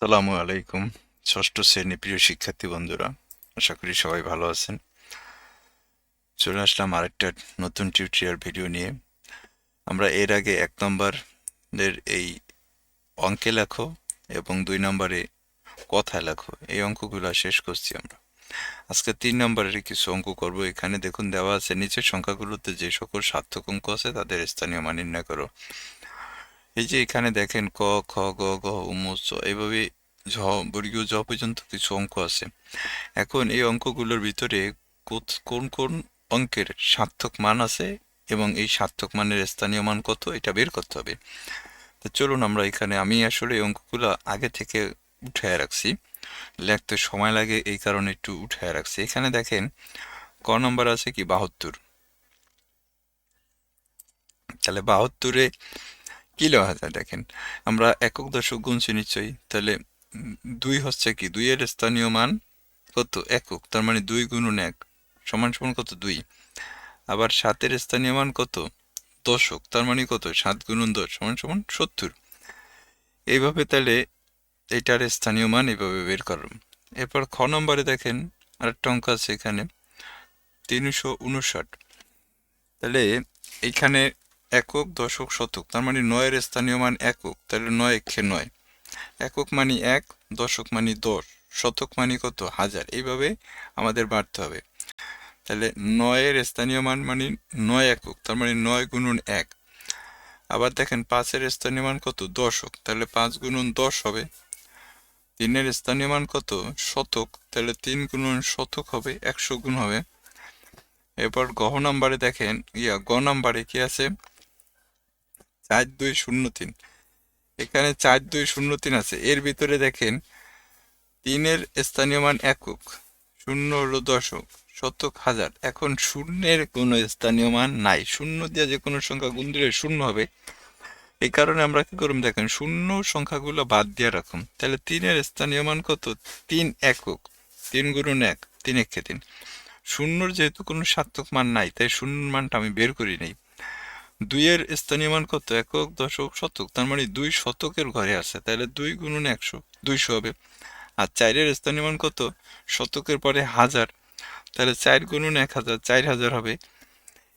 আসসালামু আলাইকুম, ষষ্ঠ শ্রেণি প্রিয় শিক্ষার্থী বন্ধুরা, আশা করি সবাই ভালো আছেন। চলে আসলাম আরেকটা নতুন টিউটোরিয়াল ভিডিও নিয়ে। আমরা এর আগে এক নম্বরের এই অঙ্কে লেখো এবং দুই নম্বরে কথা লেখো, এই অঙ্কগুলো শেষ করছি আমরা। আজকে তিন নম্বরের কিছু অঙ্ক করব। এখানে দেখুন দেওয়া আছে, নিচের সংখ্যাগুলোতে যে সকল সার্থক অঙ্ক আছে তাদের স্থানীয় মান নির্ণয় করো। এই যে এখানে দেখেন ক, খ, গ গ উমস এইভাবে ঝ, বর্গীয় জ পর্যন্ত কিছু অঙ্ক আছে। এখন এই অঙ্কগুলোর ভিতরে কোন কোন অঙ্কের সার্থক মান আছে এবং এই সার্থক মানের স্থানীয় মান কত, এটা বের করতে হবে। তো চলুন আমরা এখানে, আমি আসলে এই অঙ্কগুলো আগে থেকে উঠায় রাখছি। লেখতে সময় লাগে, এই কারণে একটু উঠায় রাখছি। এখানে দেখেন, ক নম্বর আছে কি? বাহাত্তর। তাহলে বাহাত্তরে কিলো হাজার দেখেন। আমরা একক দশক গুনছি নিশ্চয়ই তাহলে দুই হচ্ছে কি? দুইয়ের স্থানীয় মান কত? একক, তার মানে দুই গুণন এক, সমান সমান কত? দুই। আবার সাতের স্থানীয় মান কত? দশক, তার মানে কত? সাত গুণন দশ, সমান সমান সত্তর। এইভাবে তাহলে এটার স্থানীয় মান এইভাবে বের করলাম। এরপর খ নম্বরে দেখেন, আরেকটা অঙ্ক আছে এখানে, তিনশো উনষাট। তাহলে, এইখানে একক, দশক, শতক। তার মানে নয়ের স্থানীয় মান একক, তাহলে নয় একে নয়। একক মানে এক, দশক মানে দশ, শতক মানে কত? হাজার। এইভাবে আমাদের বাড়তে হবে। তাহলে নয়ের স্থানীয় মান মানে নয় একক, তার মানে নয় গুণন এক। আবার দেখেন পাঁচের স্থানীয় মান কত? দশক। তাহলে পাঁচ গুণন দশ হবে। তিনের স্থানীয় মান কত? শতক। তাহলে তিন গুণন শতক হবে, একশো গুণ হবে। এরপর গহ নাম্বারে দেখেন, ইয়া, গ নাম্বারে কি আছে? চার দুই শূন্য তিন। এখানে চার দুই শূন্য তিন আছে। এর ভিতরে দেখেন, তিনের স্থানীয় মান একক, শূন্য হলো দশক, শতক হাজার। এখন শূন্যের কোনো স্থানীয় মান নাই। শূন্য দিয়ে যে কোনো সংখ্যা গুণ দিলে শূন্য হবে। এই কারণে আমরা কি করব দেখেন, শূন্য সংখ্যাগুলো বাদ দিয়ে রাখুন তাহলে তিনের স্থানীয় মান কত? তিন একক, তিন গুণ এক, তিন একে তিন। শূন্যর যেহেতু কোনো সার্থক মান নাই, তাই শূন্য মানটা আমি বের করি নাই। দুইয়ের স্থানীয় মান কত? একক, দশক, শতক। তার মানে দুই শতকের ঘরে আছে। তাহলে দুই গুণন একশো, দুইশো হবে। আর চারের স্থানীয় মান কত? শতকের পরে হাজার। তাহলে চার গুণন এক হাজার, চার হাজার হবে।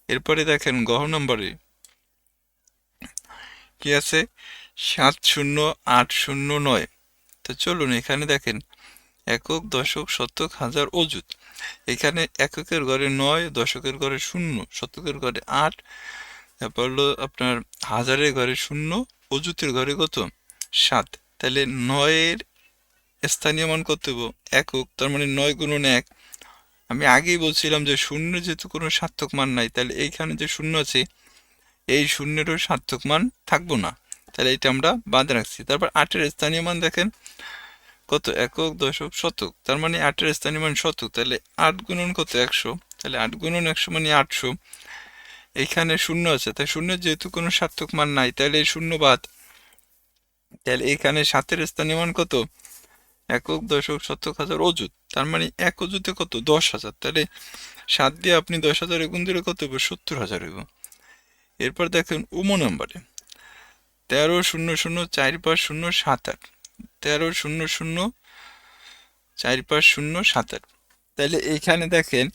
এরপরে দেখেন গহ নম্বরে। কি আছে? সাত শূন্য, আট শূন্য নয়। তো চলুন, এখানে দেখেন একক, দশক, শতক, হাজার অযুত। এখানে এককের ঘরে নয়, দশকের ঘরে শূন্য, শতকের ঘরে আট তারপর হলো আপনার হাজারের ঘরে শূন্য, অযুতের ঘরে কত? সাত। তাহলে নয়ের স্থানীয় মান কত একক, তার মানে নয় গুণন এক। আমি আগেই বলছিলাম যে শূন্য যেহেতু কোনো সার্থক মান নাই, তাহলে এইখানে যে শূন্য আছে, এই শূন্যেরও সার্থক মান থাকব না। তাহলে এটা আমরা বাদ রাখছি। তারপর আটের স্থানীয় মান দেখেন, কত একক, দশক, শতক। তার মানে আটের স্থানীয় মান শতক। তাহলে আট গুণন কত? একশো। তাহলে আট গুণন একশো মানে আটশো। এইখানে শূন্য আছে। তাই শূন্যের যেহেতু কোনো সার্থক মান নাই, তাহলে এই শূন্য বাদ। তাহলে এখানে সাতের স্থানীয় মান কত? একক, দশক, শতক, হাজার অযুত। তার মানে এক অযুতে কত? দশ হাজার। তাহলে সাত দিয়ে আপনি দশ হাজার গুণ দিলে কত হবে? সত্তর হাজার হইব এরপর দেখেন উমো নম্বরে। তেরো, শূন্য শূন্য, চার পাঁচ, শূন্য, সাত আট। তেরো, শূন্য শূন্য, চার পাঁচ, শূন্য, সাত আট। তাহলে এইখানে দেখেন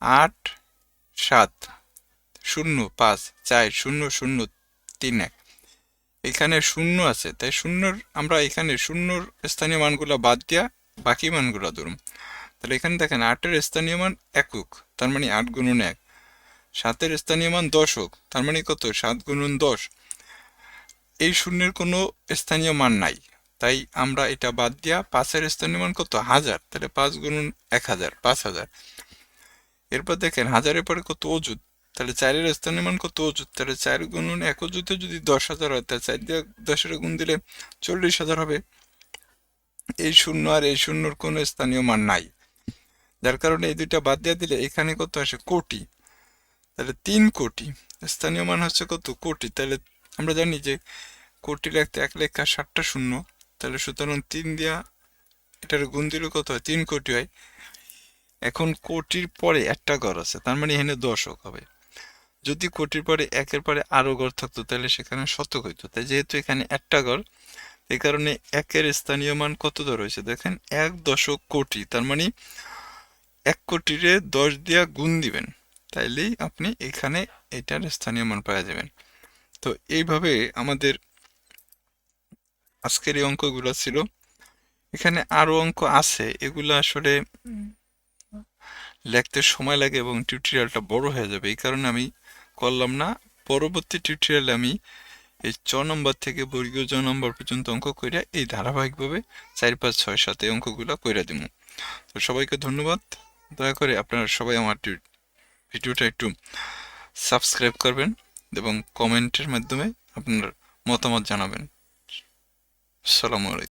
আট, সাত। শূন্য পাঁচ চার শূন্য শূন্য তিন এক। এখানে শূন্য আছে, তাই শূন্যর, আমরা এখানে শূন্যর স্থানীয় মানগুলো বাদ দিয়া বাকি মানগুলো ধরুন। তাহলে এখানে দেখেন আটের স্থানীয় মান একক, তার মানে আট গুণন এক। সাতের স্থানীয় মান দশ হোক, তার মানে কত? সাত গুণন দশ। এই শূন্যের কোনো স্থানীয় মান নাই, তাই আমরা এটা বাদ দিয়া পাঁচের স্থানীয় মান কত? হাজার। তাহলে পাঁচ গুণন এক হাজার, পাঁচ হাজার। এরপর দেখেন হাজারের পরে কত? অযুত। তাহলে চারের স্থানীয় মান কত অযুত তাহলে চার গুণন এক অযুতে যদি দশ হাজার হয়, তাহলে চার দিয়ে দশের গুণ দিলে চল্লিশ হাজার হবে। এই শূন্য আর এই শূন্যর কোনো স্থানীয় মান নাই। যার কারণে এই দুইটা বাদ দিয়ে দিলে এখানে কত আসে? কোটি। তাহলে তিন কোটি। স্থানীয় মান হচ্ছে কত? কোটি। তাহলে আমরা জানি যে কোটি রাখতে এক লেখা ষাটটা শূন্য। তাহলে সুতরাং তিন দিয়া এটার গুণ দিলে কত হয়? তিন কোটি হয়। এখন কোটির পরে একটা ঘর আছে। তার মানে এখানে দশক হবে। যদি কোটির পরে একের পরে আরও ঘর থাকতো তাহলে সেখানে শতক হইতো। তাই যেহেতু এখানে একটা ঘর এই কারণে একের স্থানীয় মান কত ধর হয়েছে? দেখেন এক দশক কোটি তার মানে এক কোটিরে দশ দিয়া গুণ দিবেন তাইলেই আপনি এখানে এটার স্থানীয় মান পাওয়া যাবেন। তো এইভাবে আমাদের আজকের এই অঙ্কগুলো ছিল। এখানে আরও অঙ্ক আছে এগুলো আসলে লেখতে সময় লাগে এবং টিউটোরিয়ালটা বড় হয়ে যাবে। এই কারণে আমি করলাম না। পরবর্তী টিউটোরিয়ালে আমি এই চ নম্বর থেকে বর্গীয় জ নম্বর পর্যন্ত অঙ্ক কইরা এই ধারাবাহিকভাবে চার, পাঁচ, ছয়, সাত অঙ্কগুলো কইরা দিব তো সবাইকে ধন্যবাদ। দয়া করে আপনারা সবাই আমার ভিডিওটা একটু সাবস্ক্রাইব করবেন এবং কমেন্টের মাধ্যমে আপনার মতামত জানাবেন। সালামু আলাইকুম।